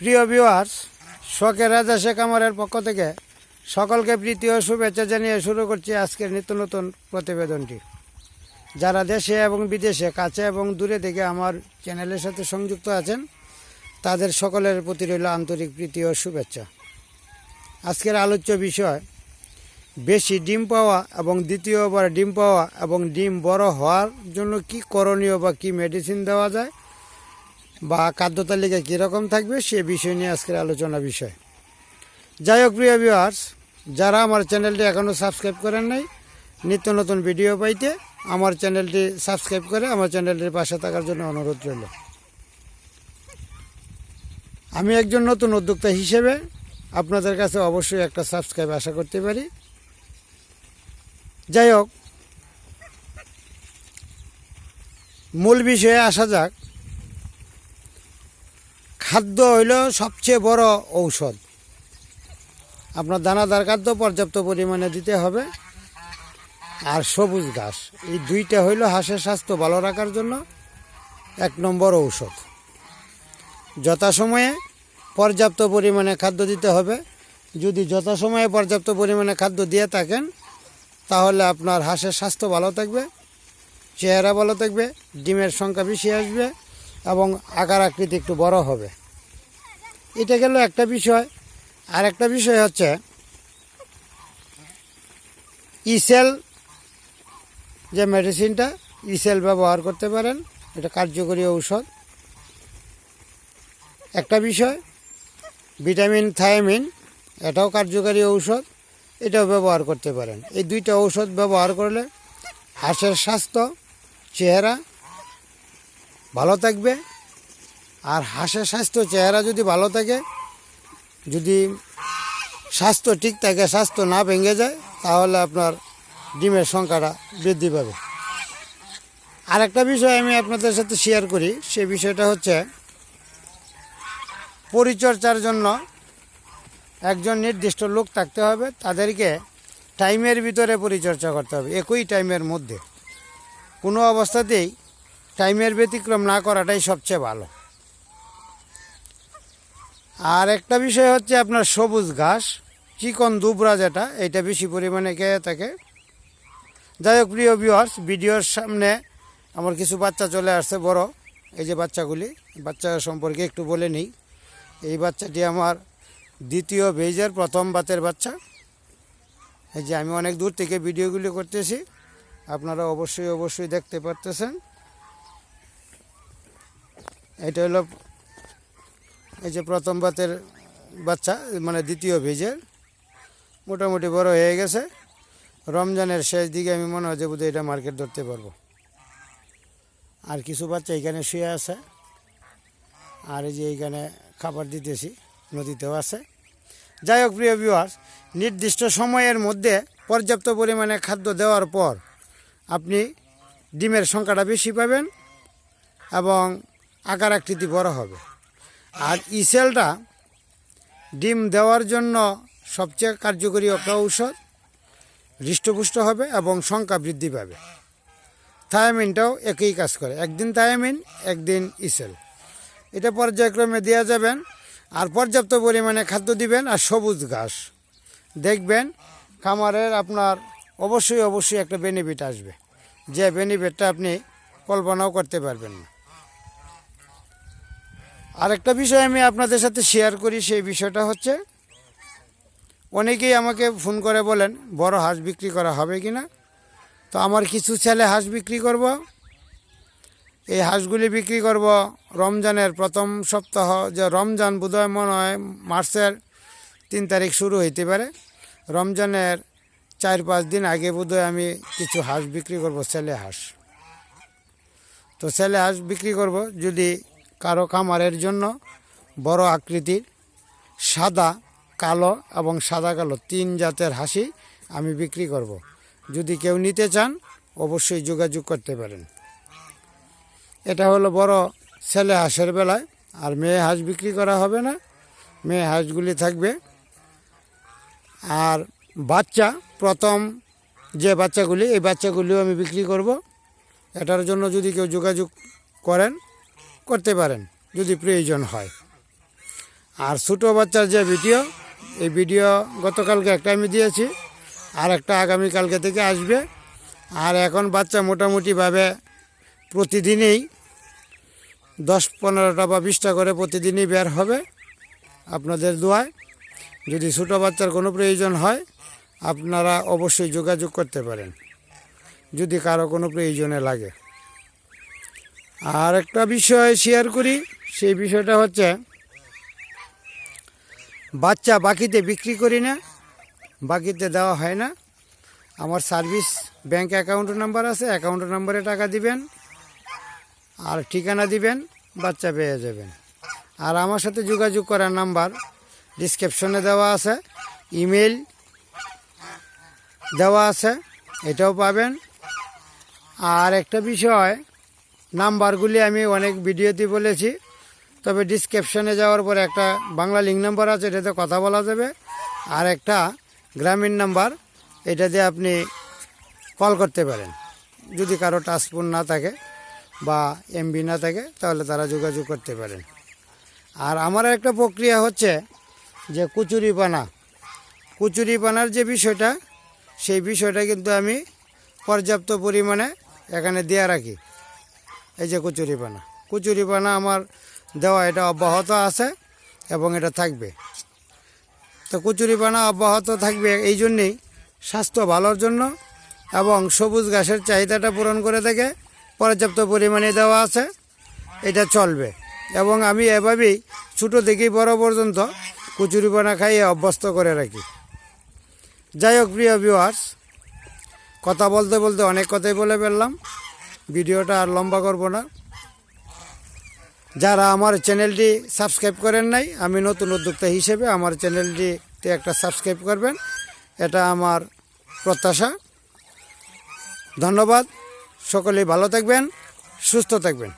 প্রিয় ভিউয়ার্স শখের রাজা শেখ আমারের পক্ষ থেকে সকলকে প্রীতি ও শুভেচ্ছা জানিয়ে শুরু করছি আজকের নিত্য নতুন প্রতিবেদনটি। যারা দেশে এবং বিদেশে, কাছে এবং দূরে থেকে আমার চ্যানেলের সাথে সংযুক্ত আছেন, তাদের সকলের প্রতি রইল আন্তরিক প্রীতি ও শুভেচ্ছা। আজকের আলোচ্য বিষয়, বেশি ডিম পাওয়া এবং দ্বিতীয়বার ডিম পাওয়া এবং ডিম বড় হওয়ার জন্য কি করণীয় বা কি মেডিসিন দেওয়া যায়? বা খাদ্য তালিকা কীরকম থাকবে সে বিষয় নিয়ে আজকের আলোচনা বিষয়। যাই হোক, প্রিয় ভিউয়ার্স যারা আমার চ্যানেলটি এখনও সাবস্ক্রাইব করেন নাই, নিত্য নতুন ভিডিও পাইতে আমার চ্যানেলটি সাবস্ক্রাইব করে আমার চ্যানেলটির পাশে থাকার জন্য অনুরোধ রইল। আমি একজন নতুন উদ্যোক্তা হিসেবে আপনাদের কাছে অবশ্যই একটা সাবস্ক্রাইব আশা করতে পারি। যাই হোক, মূল বিষয়ে আসা যাক। খাদ্য হইল সবচেয়ে বড় ঔষধ। আপনার দানাদার খাদ্য পর্যাপ্ত পরিমাণে দিতে হবে। আর সবুজ ঘাস, এই দুইটা হইল হাঁসের স্বাস্থ্য ভালো রাখার জন্য এক নম্বর ঔষধ। যথাসময়ে পর্যাপ্ত পরিমাণে খাদ্য দিতে হবে। যদি যথাসময়ে পর্যাপ্ত পরিমাণে খাদ্য দিয়ে থাকেন, তাহলে আপনার হাঁসের স্বাস্থ্য ভালো থাকবে, চেহারা ভালো থাকবে, ডিমের সংখ্যা বেশি আসবে এবং আকার আকৃতি একটু বড় হবে। এটা গেল একটা বিষয়। আর একটা বিষয় হচ্ছে ইসেল যে মেডিসিনটা ইসেল ব্যবহার করতে পারেন, এটা কার্যকরী ঔষধ। একটা বিষয় ভিটামিন থায়ামিন এটাও কার্যকারী ঔষধ, এটাও ব্যবহার করতে পারেন। এই দুইটা ঔষধ ব্যবহার করলে হাঁসের স্বাস্থ্য, চেহারা ভালো থাকবে। আর হাঁসের স্বাস্থ্য, চেহারা যদি ভালো থাকে, যদি স্বাস্থ্য ঠিক থাকে, স্বাস্থ্য না ভেঙে যায়, তাহলে আপনার ডিমের সংখ্যাটা বৃদ্ধি পাবে। আর একটা বিষয় আমি আপনাদের সাথে শেয়ার করি, সে বিষয়টা হচ্ছে পরিচর্যার জন্য একজন নির্দিষ্ট লোক থাকতে হবে, তাদেরকে টাইমের ভিতরে পরিচর্যা করতে হবে, একই টাইমের মধ্যে। কোনো অবস্থাতেই টাইমের ব্যতিক্রম না করাটাই সবচেয়ে ভালো। আর একটা বিষয় হচ্ছে আপনার সবুজ ঘাস, চিকন দুবরা যেটা এটা বেশি পরিমাণে খেয়ে থাকে। যাই হোক, প্রিয় ভিউয়ার্স ভিডিওর সামনে আমার কিছু বাচ্চা চলে আসছে, বড়। এই যে বাচ্চাগুলি, বাচ্চা সম্পর্কে একটু বলে নিই। এই বাচ্চাটি আমার দ্বিতীয় ভেজের প্রথম বাতের বাচ্চা। এই যে আমি অনেক দূর থেকে ভিডিওগুলি করতেছি, আপনারা অবশ্যই অবশ্যই দেখতে পারতেছেন। এটা হলো এই যে প্রথম বাতের বাচ্চা মানে দ্বিতীয় ভেজের মোটামুটি বড় হয়ে গেছে। রমজানের শেষ দিকে আমি মনে হয় যে বোধহয় এটা মার্কেট ধরতে পারব। আর কিছু বাচ্চা এখানে শুয়ে আছে। আর এই যে এইখানে খাবার দিতেছি, নদীতেও আছে। যাই হোক, প্রিয় ভিউয়ার্স নির্দিষ্ট সময়ের মধ্যে পর্যাপ্ত পরিমাণে খাদ্য দেওয়ার পর আপনি ডিমের সংখ্যাটা বেশি পাবেন এবং আকার আকৃতি বড় হবে। আর ইসেলটা ডিম দেওয়ার জন্য সবচেয়ে কার্যকরী একটা ঔষধ, হৃষ্টপুষ্ট হবে এবং সংখ্যা বৃদ্ধি পাবে। থায়ামিনটাও একই কাজ করে। একদিন থায়ামিন, একদিন ইসেল এটা পর্যায়ক্রমে দেওয়া যাবেন আর পর্যাপ্ত পরিমাণে খাদ্য দিবেন আর সবুজ ঘাস। দেখবেন খামারের আপনার অবশ্যই অবশ্যই একটা বেনিফিট আসবে। যে বেনিফিটটা আপনি কল্পনাও করতে পারবেন না। আরেকটা বিষয় আমি আপনাদের সাথে শেয়ার করি, সেই বিষয়টা হচ্ছে, অনেকেই আমাকে ফোন করে বলেন, বড় হাঁস বিক্রি করা হবে কি না? তো আমার কিছু ছেলে হাঁস বিক্রি করব। এই হাঁসগুলি বিক্রি করব রমজানের প্রথম সপ্তাহ, যে রমজান বোধহয় মনে হয় মার্চের তিন তারিখ শুরু হইতে পারে। রমজানের চার পাঁচ দিন আগে বোধহয় আমি কিছু হাঁস বিক্রি করব, ছেলে হাঁস। তো ছেলে হাঁস বিক্রি করব, যদি কারও খামারের জন্য বড় আকৃতির সাদা, কালো এবং সাদা কালো তিন জাতের হাসি আমি বিক্রি করব। যদি কেউ নিতে চান, অবশ্যই যোগাযোগ করতে পারেন। এটা হলো বড় ছেলে হাঁসের বেলায়, আর মেয়ে হাঁস বিক্রি করা হবে না। মেয়ে হাঁসগুলি থাকবে। আর বাচ্চা, প্রথম যে বাচ্চাগুলি, এই বাচ্চাগুলিও আমি বিক্রি করব। এটার জন্য যদি কেউ যোগাযোগ করেন করতে পারেন, যদি প্রয়োজন হয়। আর ছোটো বাচ্চার যে ভিডিও, এই ভিডিও গতকালকে একটা আমি দিয়েছি, আর একটা আগামীকালকে থেকে আসবে। আর এখন বাচ্চা মোটামুটিভাবে প্রতিদিনই দশ পনেরোটা বা বিশটা করে প্রতিদিনই বের হবে আপনাদের দোয়ায়। যদি ছোটো বাচ্চার কোনো প্রয়োজন হয়, আপনারা অবশ্যই যোগাযোগ করতে পারেন, যদি কারও কোনো প্রয়োজনে লাগে। আর একটা বিষয় শেয়ার করি, সেই বিষয়টা হচ্ছে, বাচ্চা বাকিতে বিক্রি করি না, বাকিতে দেওয়া হয় না। আমার সার্ভিস ব্যাংক অ্যাকাউন্ট নাম্বার আছে অ্যাকাউন্ট নাম্বারে টাকা দিবেন, আর ঠিকানা দিবেন, বাচ্চা পেয়ে যাবেন। আর আমার সাথে যোগাযোগ করার নাম্বার ডিসক্রিপশনে দেওয়া আছে ইমেল দেওয়া আছে, এটাও পাবেন। আর একটা বিষয় নাম্বারগুলি আমি অনেক ভিডিওতে বলেছি। তবে ডিসক্রিপশনে যাওয়ার পরে একটা বাংলা লিঙ্ক নাম্বার আছে, এটাতে কথা বলা যাবে। আর একটা গ্রামীণ নাম্বার এটা দিয়ে আপনি কল করতে পারেন। যদি কারও টাচফোন না থাকে বা এমবি না থাকে, তাহলে তারা যোগাযোগ করতে পারেন। আর আমার একটা প্রক্রিয়া হচ্ছে যে কুচুরি পানা কুচুরি পানার যে বিষয়টা, সেই বিষয়টা কিন্তু আমি পর্যাপ্ত পরিমাণে এখানে দেওয়া রাখি। এই যে কচুরি পানা। কচুরি পানা আমার দেওয়া এটা অব্যাহত আছে এবং এটা থাকবে। তো কচুরি পানা অব্যাহত থাকবে এই জন্যেই স্বাস্থ্য ভালোর জন্য এবং সবুজ ঘাসের চাহিদাটা পূরণ করে থাকে পর্যাপ্ত পরিমাণে দেওয়া আছে, এটা চলবে। এবং আমি এভাবেই ছোটো থেকেই বড় পর্যন্ত কচুরি পানা খাইয়ে অভ্যস্ত করে রাখি। যাই হোক, প্রিয় ভিউয়ার্স কথা বলতে বলতে অনেক কথাই বলে ফেললাম। ভিডিওটা আর লম্বা করব না। যারা আমার চ্যানেলটি সাবস্ক্রাইব করেন নাই, আমি নতুন উদ্যোক্তা হিসেবে আমার চ্যানেলটিতে একটা সাবস্ক্রাইব করবেন। এটা আমার প্রত্যাশা। ধন্যবাদ। সকলেই ভালো থাকবেন, সুস্থ থাকবেন।